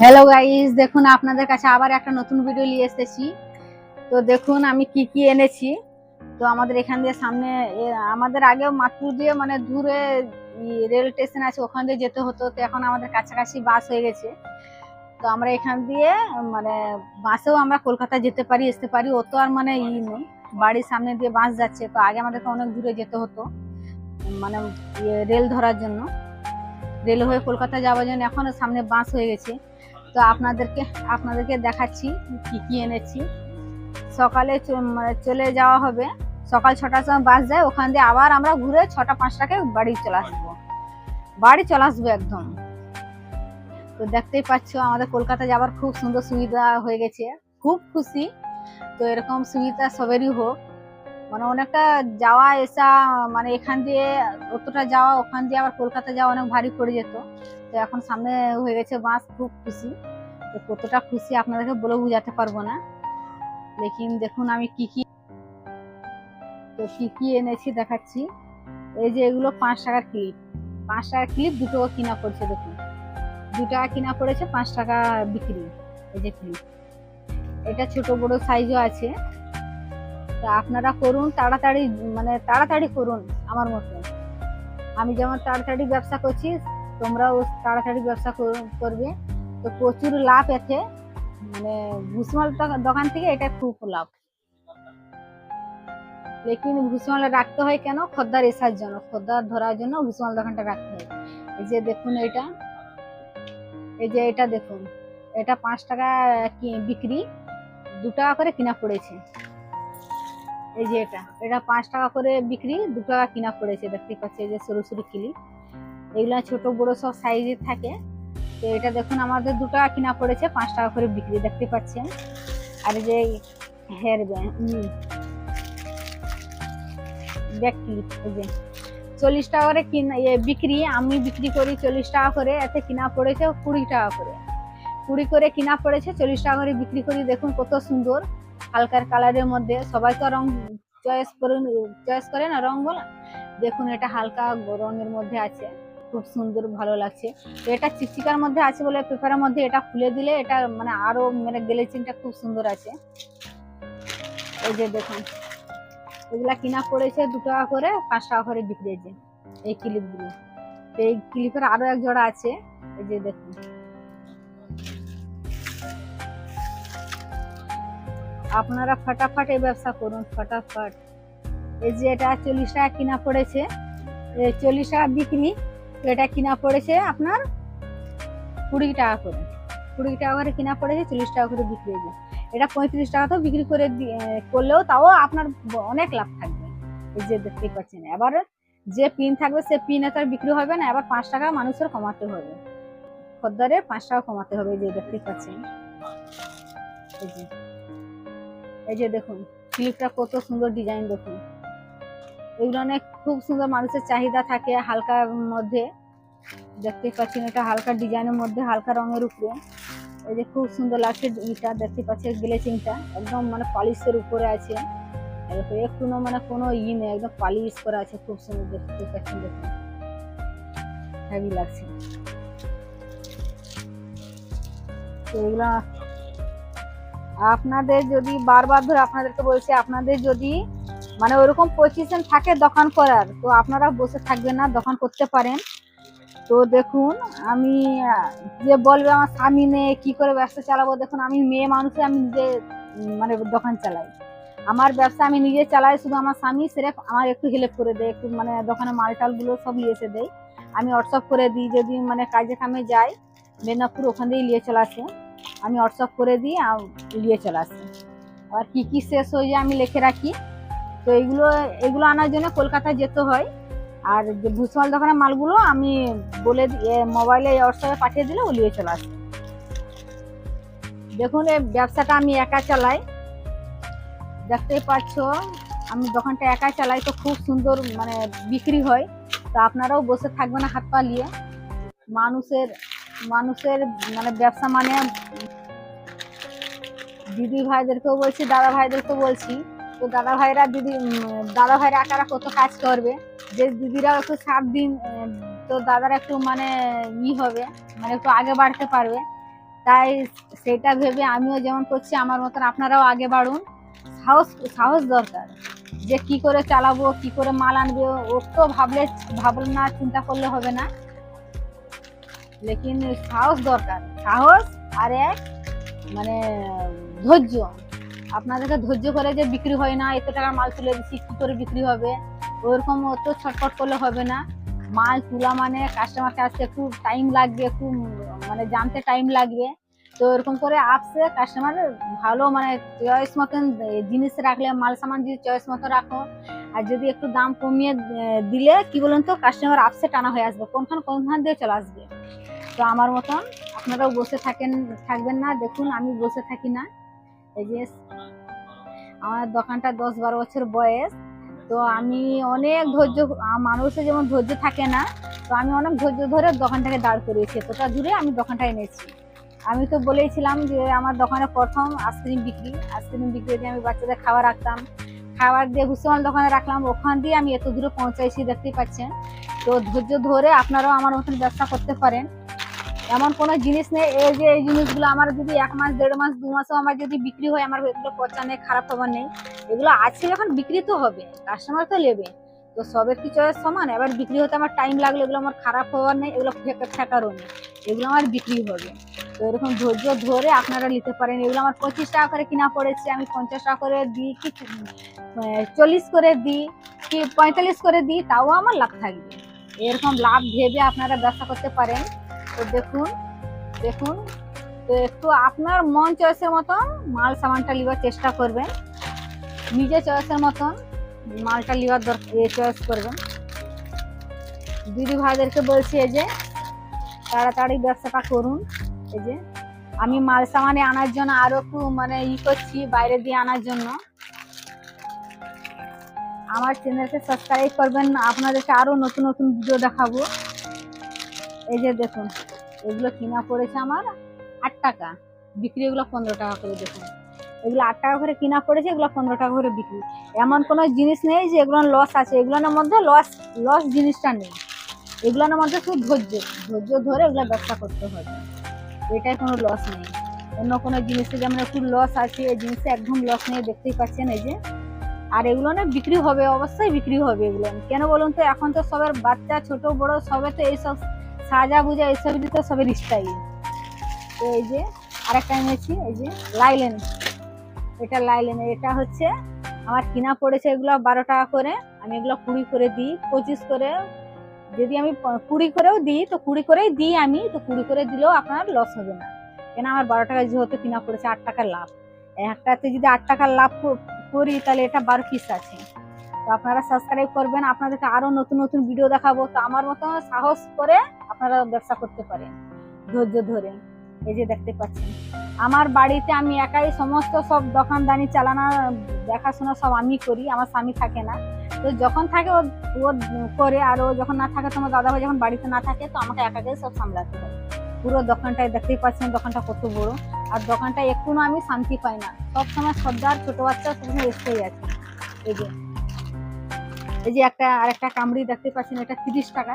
Hello guys দেখুন, আপনাদের কাছে আবার একটা নতুন ভিডিও নিয়ে এসেছি। তো দেখুন, আমি কি কি এনেছি। তো আমাদের এখান দিয়ে সামনে আমাদের আগেও মাতপুর দিয়ে মানে দূরে রেল স্টেশন আছে, ওখান দিয়ে যেতে হতো। তো এখন আমাদের কাছাকাছি বাস হয়ে গেছে। তো আমরা এখান দিয়ে মানে বাসেও আমরা কলকাতা যেতে পারি, আসতে পারি। অত আর মানে ই নেই। বাড়ির সামনে দিয়ে বাস যাচ্ছে। তো আগে আমাদেরকে অনেক দূরে যেতে হতো মানে রেল ধরার জন্য। রেল হয়ে কলকাতা যাওয়ার জন্য এখন সামনে বাস হয়ে গেছে। তো আপনাদেরকে আপনাদেরকে দেখাচ্ছি কি কি এনেছি। সকালে মানে চলে যাওয়া হবে। সকাল ছটার সময় বাস যায়, ওখান দিয়ে আবার আমরা ঘুরে ছটা পাঁচটাকে বাড়ি চলে আসব। বাড়ি চলে আসব একদম। তো দেখতেই পাচ্ছ আমাদের কলকাতা যাওয়ার খুব সুন্দর সুবিধা হয়ে গেছে। খুব খুশি। তো এরকম সুবিধা সবেরই হোক। মানে অনেকটা যাওয়া এসা মানে এখান দিয়ে অতটা যাওয়া, ওখান দিয়ে আবার কলকাতা যাওয়া অনেক ভারী পড়ে যেত। তো এখন সামনে হয়ে গেছে বাস খুব খুশি। তো কতটা খুশি আপনাদেরকে বলে বোঝাতে পারব না। লেকিন দেখুন আমি কি কি তো কি কি এনেছি দেখাচ্ছি। এই যে এগুলো পাঁচ টাকার ক্লিপ। পাঁচ টাকার ক্লিপ দুটো কিনা পড়ছে দেখুন। দু টাকা কিনা পড়েছে, পাঁচ টাকা বিক্রি। এই যে ক্লিপ। এটা ছোট বড় সাইজও আছে। তা আপনারা করুন, তাড়াতাড়ি মানে তাড়াতাড়ি করুন আমার মতো। আমি যেমন তাড়াতাড়ি ব্যবসা করছি, তোমরাও তাড়াতাড়ি ব্যবসা কর- করবে। তো প্রচুর লাভ এতে মানে ভুসমাল দোকা- দোকান থেকে এটা খুব লাভ। লেকিন ভুসমালে রাখতে হয় কেন? খদ্দার এসার জন্য, খদ্দার ধরার জন্য ভুসমাল দোকানটা রাখতে হয়। এই যে দেখুন এটা এই যে এটা দেখুন, এটা পাঁচ টাকা বিক্রি, দু টাকা করে কিনা পড়েছে। এই যে এটা। এটা পাঁচ টাকা করে বিক্রি, দু টাকা কিনা পড়েছে দেখতে পাচ্ছি এই যে সরু সরু কিলি। এগুলা ছোট, বড় সব সাইজে থাকে। তো এটা দেখুন, আমাদের দু টাকা কিনা পড়েছে পাঁচ টাকা করে বিক্রি, দেখতে পাচ্ছেন? আর যে হেয়ার ব্যান্ড ব্যাক যে। চল্লিশ টাকা করে কিনা বিক্রি, আমি বিক্রি করি চল্লিশ টাকা করে, এতে কিনা পড়েছে কুড়ি টাকা করে। কুড়ি করে কিনা পড়েছে, চল্লিশ টাকা করে বিক্রি করি, দেখুন কত সুন্দর। হালকার কালারের মধ্যে সবাই তো রং চয়েস করে চয়েস করে না রং বলা? দেখুন, এটা হালকা রঙের মধ্যে আছে। খুব সুন্দর, ভালো লাগছে। তো এটা চিকচিকার মধ্যে আছে বলে পেপারের মধ্যে এটা খুলে দিলে এটা মানে আরও মানে গ্লেচিংটা খুব সুন্দর আছে। এই যে দেখুন, এগুলা কিনা পড়েছে দু টাকা করে, পাঁচ টাকা করে বিক্রি হয়েছে। এই ক্লিপগুলো এই ক্লিপের আরও এক জোড়া আছে। এই যে দেখুন। আপনারা ফটাফট এই ব্যবসা করুন, ফটাফট। এই যে এটা চল্লিশ টাকা কিনা পড়েছে চল্লিশ টাকা বিক্রি, এটা কিনা পড়েছে আপনার কুড়ি টাকা করে। কুড়ি টাকা করে কিনা পড়েছে, চল্লিশ টাকা করে বিক্রি হয়েছে। এটা পঁয়ত্রিশ টাকা তো বিক্রি করে করলেও তাও আপনার অনেক লাভ থাকবে। এই যে দেখতেই পাচ্ছেন, এবার যে পিন থাকবে সে পিনে তো আর বিক্রি হবে না, এবার পাঁচ টাকা মানুষের কমাতে হবে। খদ্দারের পাঁচ টাকা কমাতে হবে যে দেখতেই পাচ্ছেন। এই যে। এই যে দেখুন ক্লিপটা কত সুন্দর ডিজাইন দেখুন। এগুলো অনেক খুব সুন্দর মানুষের চাহিদা থাকে হালকার মধ্যে। দেখতে পাচ্ছেন এটা হালকা ডিজাইনের মধ্যে, হালকা রঙের উপরে। এই যে খুব সুন্দর লাগছে ইটা দেখতে পাচ্ছেন গ্লেচিংটা একদম মানে পলিশের উপরে আছে। একটু মানে কোনো ই নেই, একদম পালিশ করা আছে খুব সুন্দর দেখতে পাচ্ছেন দেখুন। হেভি লাগছে। তো এগুলা আপনাদের যদি বারবার ধরে আপনাদেরকে বলছি, আপনাদের যদি মানে ওরকম পজিশন থাকে দোকান করার, তো আপনারা বসে থাকবেন না দোকান করতে পারেন। তো দেখুন, আমি যে বলবে আমার স্বামী নেই কি করে ব্যবসা চালাবো? দেখুন, আমি মেয়ে মানুষে আমি নিজে মানে দোকান চালাই। আমার ব্যবসা আমি নিজে চালাই, শুধু আমার স্বামী সেরেফ আমার একটু হেল্প করে দেয়, একটু মানে দোকানে মাল টালগুলো সব নিয়ে এসে দেয়। আমি হোয়াটসঅ্যাপ করে দিই, যদি মানে কাজে কামে যাই, মেদিনীপুর ওখান দিয়ে নিয়ে চলে আসে। আমি হোয়াটসঅ্যাপ করে দিই নিয়ে চলে আসি আর কি কি শেষ হয়ে যায় আমি লিখে রাখি। তো এগুলো এগুলো আনার জন্য কলকাতায় যেতে হয়। আর যে ভুসমাল দোকানের মালগুলো আমি বলে মোবাইলে হোয়াটসঅ্যাপে পাঠিয়ে দিলে নিয়ে চলে আসে। দেখুন এই ব্যবসাটা আমি একা চালাই। দেখতেই পাচ্ছ, আমি দোকানটা একা চালাই তো খুব সুন্দর মানে বিক্রি হয়। তো আপনারাও বসে থাকবেন না হাত পা নিয়ে মানুষের মানুষের মানে ব্যবসা মানে দিদি ভাইদেরকেও বলছি, দাদা ভাইদেরকেও বলছি। তো দাদা ভাইরা দিদি দাদা ভাইরা একারা কত কাজ করবে? যে দিদিরা একটু সাত দিন তো দাদারা একটু মানে ই হবে মানে একটু আগে বাড়তে পারবে। তাই সেটা ভেবে আমিও যেমন করছি, আমার মতন আপনারাও আগে বাড়ুন। সাহস সাহস দরকার যে কি করে চালাবো, কি করে মাল আনবে, ও তো ভাবলে ভাবলে না, চিন্তা করলে হবে না। লেকিন সাহস দরকার। সাহস আর এক মানে ধৈর্য। আপনাদেরকে ধৈর্য করে যে বিক্রি হয় না, এত টাকার মাল তুলে দিচ্ছি কি করে বিক্রি হবে? ওরকম অত ছটফট করলে হবে না। মাল তোলা মানে কাস্টমারকে আসতে একটু টাইম লাগবে, একটু মানে জানতে টাইম লাগবে। তো এরকম করে আপসে কাস্টমার ভালো মানে চয়েস মতন জিনিস রাখলে, মাল সামান যদি চয়েস মতো রাখো, আর যদি একটু দাম কমিয়ে দিলে, কি বলুন তো কাস্টমার আপসে টানা হয়ে আসবে, কোনখান কোনখান দিয়ে চলে আসবে? তো আমার মতন আপনারাও বসে থাকেন, থাকবেন না। দেখুন, আমি বসে থাকি না। এই যে, আমার দোকানটা দশ বারো বছর বয়স। তো আমি অনেক ধৈর্য মানুষের যেমন ধৈর্য থাকে না, তো আমি অনেক ধৈর্য ধরে দোকানটাকে দাঁড় করিয়েছি। এতটা দূরে আমি দোকানটা এনেছি। আমি তো বলেইছিলাম যে, আমার দোকানে প্রথম আইসক্রিম বিক্রি। আইসক্রিম বিক্রি দিয়ে আমি বাচ্চাদের খাবার রাখতাম। খাবার দিয়ে ভুসিমাল দোকানে রাখলাম। ওখান দিয়ে আমি এত দূরে পৌঁছাইছি, দেখতেই পাচ্ছেন। তো ধৈর্য ধরে আপনারাও আমার মতন ব্যবসা করতে পারেন। এমন কোনো জিনিস নেই, এই যে এই জিনিসগুলো আমার যদি এক মাস, দেড় মাস, দু মাসও আমার যদি বিক্রি হয়, আমার এগুলো পচা নেই, খারাপ খবর নেই। এগুলো আছে যখন বিক্রি তো হবে কাস্টমার তো নেবে। তো সবের কি চয়েস সমান, এবার বিক্রি হতে আমার টাইম লাগল এগুলো আমার খারাপ হওয়ার নেই, এগুলো ফেকার ফেকারও নেই। এগুলো আমার বিক্রি হবে। তো এরকম ধৈর্য ধরে আপনারা নিতে পারেন। এগুলো আমার পঁচিশ টাকা করে কিনা পড়েছে, আমি পঞ্চাশ টাকা করে দিই কি চল্লিশ করে দিই, কি পঁয়তাল্লিশ করে দিই, তাও আমার লাভ থাকবে। এরকম লাভ ভেবে আপনারা ব্যবসা করতে পারেন। তো দেখুন দেখুন, তো একটু আপনার মন চয়েসের মতন মাল সামানটা নেওয়ার চেষ্টা করবেন। নিজে চয়েসের মতন মালটা নেওয়ার দরকার চয়েস করবেন। দিদি ভাইদেরকে বলছি, এই যে তাড়াতাড়ি ব্যবসাটা করুন। এই যে আমি মাল সামানে আনার জন্য আরও একটু মানে ই করছি, বাইরে দিয়ে আনার জন্য। আমার চ্যানেলকে সাবস্ক্রাইব করবেন, আপনাদেরকে আরও নতুন নতুন ভিডিও দেখাবো। এই যে দেখুন। এগুলো কিনা পড়েছে আমার আট টাকা। বিক্রি এগুলো পনেরো টাকা করে দেখুন। এগুলো আট টাকা করে কিনা পড়েছে, এগুলো পনেরো টাকা করে বিক্রি। এমন কোনো জিনিস নেই যে এগুলো লস আছে। এগুলোর মধ্যে লস লস জিনিসটা নেই। এগুলোর মধ্যে শুধু ধৈর্য ধৈর্য ধরে এগুলো ব্যবসা করতে হবে। এটাই কোনো লস নেই। অন্য কোনো জিনিসে যেমন একটু লস আছে, এই জিনিসে একদম লস নেই, দেখতেই পাচ্ছেন এই যে। আর এগুলো না বিক্রি হবে, অবশ্যই বিক্রি হবে এগুলো। কেন বলুন তো, এখন তো সবার বাচ্চা, ছোট, বড়, সবে তো এইসব সাজা বুজা এইসবই তো সবের স্টাইল তো এই যে আরেকটা এনেছি, এই যে লাইলেন। এটা লাইলেন, এটা হচ্ছে আমার কিনা পড়েছে এগুলো বারো টাকা করে। আমি এগুলো কুড়ি করে দিই, পঁচিশ করে। যদি আমি কুড়ি করেও দিই, তো কুড়ি করেই দিই আমি, তো কুড়ি করে দিলেও আপনার লস হবে না। কেন আমার বারো টাকা যেহেতু কিনা পড়েছে, আট টাকার লাভ। একটাতে যদি আট টাকার লাভ করি, তাহলে এটা বারো পিস আছে। তো আপনারা সাবস্ক্রাইব করবেন। আপনাদেরকে আরও নতুন নতুন ভিডিও দেখাবো। তো আমার মতো সাহস করে আপনারা ব্যবসা করতে পারেন। ধৈর্য ধরে। এই যে দেখতে পাচ্ছেন। আমার বাড়িতে আমি একাই সমস্ত সব দোকানদানি, চালানো, দেখাশোনা সব আমি করি। আমার স্বামী থাকে না। তো যখন থাকে ও ও করে আর ও যখন না থাকে তোমার দাদা ভাই যখন বাড়িতে না থাকে, তো আমাকে একাকে সব সামলাতে হয়। পুরো দোকানটায় দেখতেই পাচ্ছেন, দোকানটা কত বড়। আর দোকানটা একটুও আমি শান্তি পাই না। সব সময় সর্দার, ছোট বাচ্চা সবসময় এসেই আছে। এই যে। এই যে একটা, আরেকটা কামড়ি দেখতে পাচ্ছেন, এটা তিরিশ টাকা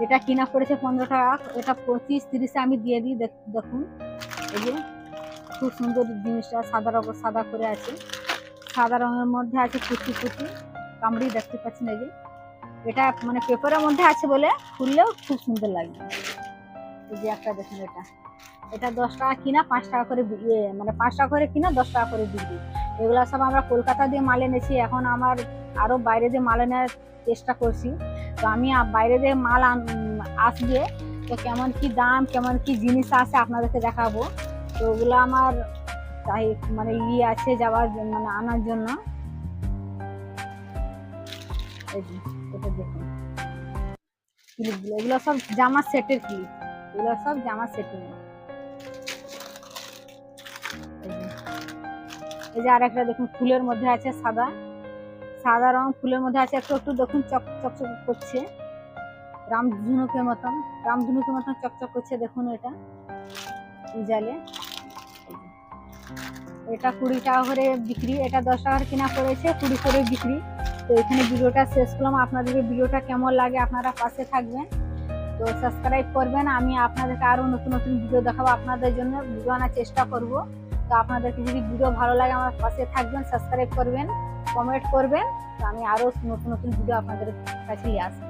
এটা কিনা পড়েছে পনেরো টাকা। এটা পঁচিশ, তিরিশে আমি দিয়ে দিই, দেখ- দেখুন। এই যে, খুব সুন্দর জিনিসটা, সাদা রঙ, সাদা করে আছে। সাদা রঙের মধ্যে আছে কুচি কুচি কামড়ি, দেখতে পাচ্ছেন এই যে। এটা মানে পেপারের মধ্যে আছে বলে খুললেও খুব সুন্দর লাগবে এই যে একটা দেখুন এটা। এটা দশ টাকা কিনা, পাঁচ টাকা করে ইয়ে মানে পাঁচ টাকা করে কিনা, দশ টাকা করে বিক্রি। এগুলো সব আমরা কলকাতা দিয়ে মাল এনেছি। এখন আমার আরও বাইরে দিয়ে মাল আনার চেষ্টা করছি তো আমি বাইরে দিয়ে মাল আসবে, তো কেমন কি দাম, কেমন কি জিনিস আছে আপনাদেরকে দেখাবো। তো ওগুলো আমার চাই মানে ইয়ে আছে যাওয়ার মানে আনার জন্য। এগুলো সব জামা সেটের ক্লিপ এগুলো সব জামা সেটের এই যে আরেকটা দেখুন, ফুলের মধ্যে আছে সাদা। সাদা রং, ফুলের মধ্যে আছে একটু একটু দেখুন, চক চকচক করছে। রামধনুকের মতন রামধনুকের মতন চকচক করছে, দেখুন এটা। উজালে। এটা কুড়ি টাকা করে বিক্রি, এটা দশ টাকার কেনা পড়েছে কুড়ি করে বিক্রি। তো এখানে ভিডিওটা শেষ করলাম। আপনাদের ভিডিওটা কেমন লাগে আপনারা পাশে থাকবেন। তো সাবস্ক্রাইব করবেন। আমি আপনাদেরকে আরও নতুন নতুন ভিডিও দেখাবো আপনাদের জন্য। ভিডিও আনার চেষ্টা করব। তো আপনাদেরকে যদি ভিডিও ভালো লাগে, আমার পাশে থাকবেন, সাবস্ক্রাইব করবেন। কমেন্ট করবেন তো আমি আরও নতুন নতুন ভিডিও আপনাদের কাছে আসব